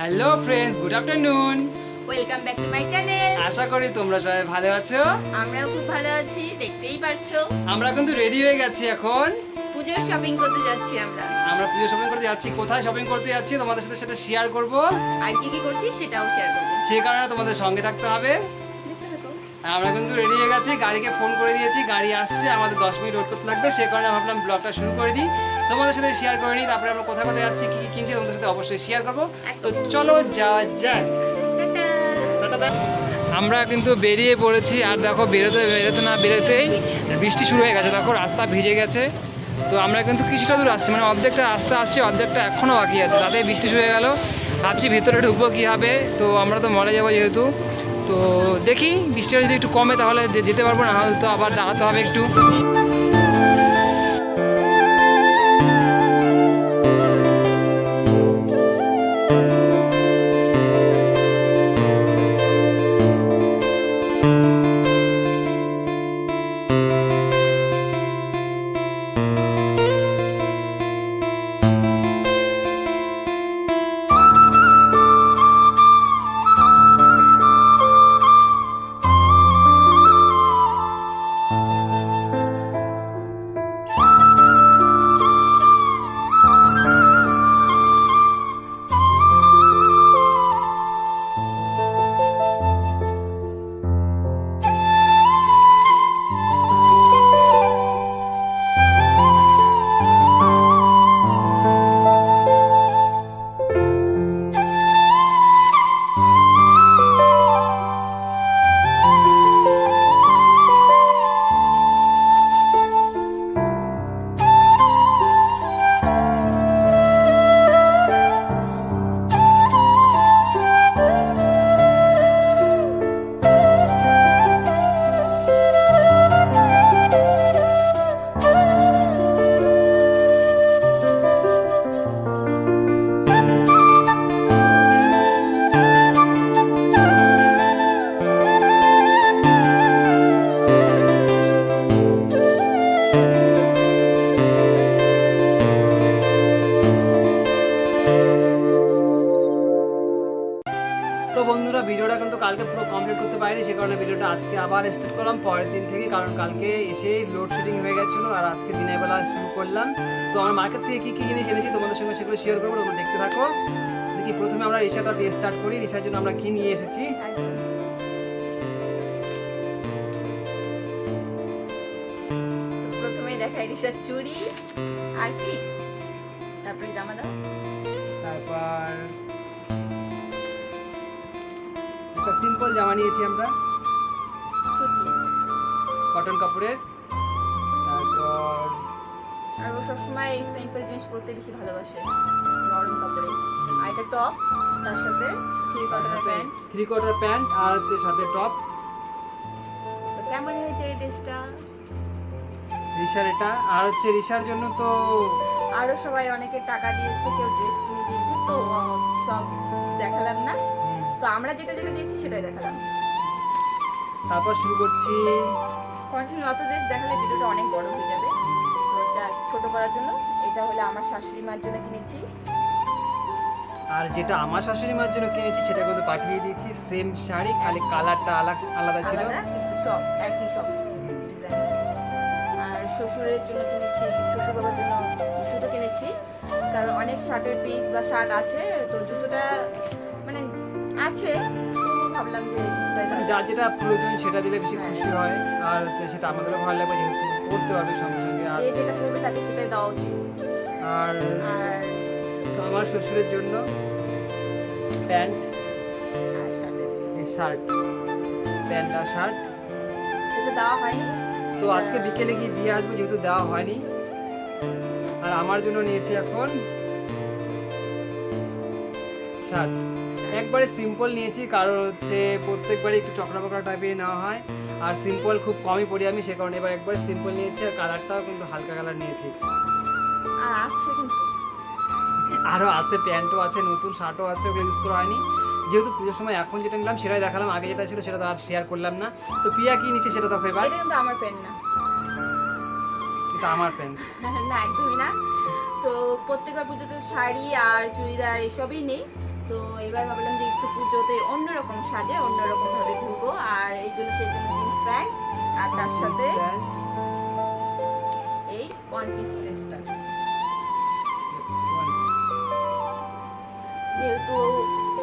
Hello friends good afternoon welcome back to my channel আশা করি তোমরা সবাই ভালো আছো। আমরাও খুব ভালো আছি দেখতেই পারছ। আমরা কিন্তু রেডি হয়ে গেছি এখন। পুজোর শপিং করতে যাচ্ছি আমরা। আমরা পুজো শপিং করতে যাচ্ছি। কোথায় শপিং করতে যাচ্ছি তোমাদের সাথে সেটা শেয়ার করব। আর কি কি করছি সেটাও শেয়ার করব। সেই কারণে তোমাদের সঙ্গে থাকতে হবে। আমরা কিন্তু রেডি হয়ে গেছি। গাড়িকে ফোন করে দিয়েছি। গাড়ি আসছে। আমাদের দশ মিনিট ওয়েট করতে লাগবে। সেই কারণে ভাবলাম ব্লগটা শুরু করে দিই। তোমাদের সাথে শেয়ার করে নিই তারপরে আমরা কোথায় কোথায় যাচ্ছি কি কি কিনছি তোমাদের সাথে অবশ্যই শেয়ার করব। তো চলো যাওয়া যাক। আমরা কিন্তু বেরিয়ে পড়েছি আর দেখো বেরোতে বেরোতে না বেরোতেই বৃষ্টি শুরু হয়ে গেছে। দেখো রাস্তা ভিজে গেছে। তো আমরা কিন্তু কিছুটা দূর আসছি মানে অর্ধেকটা রাস্তা আসছে অর্ধেকটা এখনও বাকি আছে। তাতে বৃষ্টি শুরু হয়ে গেল। ভাবছি ভিতরে ঢুকবো কী হবে তো আমরা তো মলে যাব যেহেতু। তো দেখি বৃষ্টিটা যদি একটু কমে তাহলে যেতে পারব না হলে তো আবার দাঁড়াতে হবে একটু। পারিনি সে কারণে ভিডিওটা আজকে আবার স্টার্ট করলাম পরের দিন থেকে কারণ কালকে এসে লোডশেডিং হয়ে গেছিল আর আজকে দিনের বেলা শুরু করলাম। তো আমার মার্কেট থেকে কী কী জিনিস এনেছি তোমাদের সঙ্গে সেগুলো শেয়ার করব তোমরা দেখতে থাকো। দেখি প্রথমে আমরা রিসাটা দিয়ে স্টার্ট করি? রিসার জন্য আমরা কী নিয়ে এসেছি? প্রথমে দেখাই রিসার চুড়ি আর কি? তারপরে জামা দাও। তারপর সিম্পল জামা নিয়েছি আমরা। কটন কাপড়ের। তারপর আর ও সবসময় এই সিম্পল জিনিস পরতে বেশি ভালোবাসে নরম কাপড়ে। আর এটা টপ তার সাথে three pant three quarter pant আর হচ্ছে সাথে টপ তো কেমন হয়েছে এই ড্রেসটা এটা। আর হচ্ছে রিসার জন্য তো আরও সবাই অনেকে টাকা দিয়েছে কেউ ড্রেস কিনে দিয়েছে তো সব দেখালাম না। তো আমরা যেটা যেটা দিয়েছি সেটাই দেখালাম। তারপর শুরু করছি। কন্টিনিউ অত ড্রেস দেখালে ভিডিওটা অনেক বড় হয়ে যাবে। তো এটা ছোট করার জন্য এটা হলো আমার শাশুড়ি মার জন্য কিনেছি। আর যেটা আমার শাশুড়ি মার জন্য কিনেছি সেটা কিন্তু পাঠিয়ে দিয়েছি। সেম শাড়ি খালি কালারটা আলাদা আলাদা ছিল। কিন্তু সব একই সব ডিজাইন আর শ্বশুরের জন্য কিনেছি শ্বশুর বাবার জন্য জুতো কিনেছি। কারণ অনেক শার্টের পিস বা শার্ট আছে তো জুতোটা আছে। ভাবলাম যে যার যেটা প্রয়োজন সেটা দিলে বেশি খুশি হয়। আর সেটা আমাদেরও ভালো লাগবে যেহেতু পড়তে পারবে সঙ্গে সঙ্গে আর যে যেটা পড়বে তাকে সেটাই দেওয়া উচিত। আর আমার শ্বশুরের জন্য প্যান্ট শার্ট। প্যান্ট আর শার্ট। দেওয়া হয়নি। তো আজকে বিকেলে গিয়ে দিয়ে আসব যেহেতু দেওয়া হয়নি। আর আমার জন্য নিয়েছি এখন শার্ট একবারে সিম্পল নিয়েছি কারণ হচ্ছে প্রত্যেকবারই একটু চকরা টাইপের নেওয়া হয়। আর সিম্পল খুব কমই পড়ি আমি সে কারণে এবার একবারে সিম্পল নিয়েছি আর কালারটাও কিন্তু হালকা কালার নিয়েছি। আর আছে আরও আছে প্যান্টও আছে নতুন শার্টও আছে ওগুলো ইউজ করা হয়নি। যেহেতু পুজোর সময় এখন যেটা নিলাম সেটাই দেখালাম আগে যেটা ছিল সেটা তো আর শেয়ার করলাম না। তো প্রিয়া কি নিচ্ছে সেটা তো এবার? এটা কিন্তু আমার পেন না। এটা আমার প্যান্ট না একদমই না। তো প্রত্যেকবার পুজোতে শাড়ি আর চুড়িদার এসবই নেই। তো এবার ভাবলাম যে একটু পুজোতে অন্যরকম সাজে অন্যরকম ভাবে ঘুরবো আর এই জন্য সেই জন্য জিন্স প্যান্ট আর তার সাথে এই ওয়ান পিস ড্রেসটা যেহেতু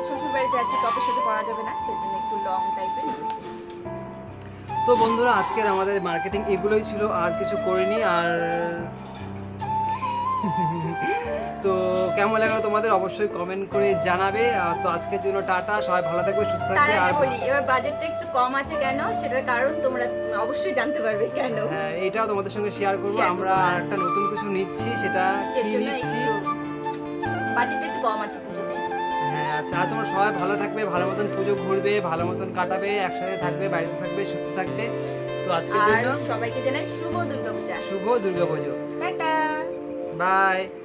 শ্বশুর বাড়িতে আছে টপের সাথে পরা যাবে না সেই জন্য একটু লং টাইপের নিয়েছি তো বন্ধুরা আজকের আমাদের মার্কেটিং এগুলোই ছিল আর কিছু করিনি আর তো কেমন লাগল তোমাদের? অবশ্যই কমেন্ট করে জানাবে। আর তো আজকের জন্য টাটা। সবাই ভালো থাকবে সুস্থ থাকবে। আর বলি এবার বাজেটটা একটু কম আছে কেন? সেটার কারণ তোমরা অবশ্যই জানতে পারবে কেন। হ্যাঁ এটাও তোমাদের সঙ্গে শেয়ার করব। আমরা একটা নতুন কিছু নিচ্ছি সেটা কি নিচ্ছি? বাজেটটা একটু কম আছে পুজোতে। হ্যাঁ আচ্ছা আজ তোমরা সবাই ভালো থাকবে ভালো মতন পুজো ঘুরবে ভালো মতন কাটাবে একসাথে থাকবে বাড়িতে থাকবে সুস্থ থাকবে। তো আজকের জন্য সবাইকে জানাই শুভ দুর্গা পূজা শুভ দুর্গা পুজো টাটা। Bye.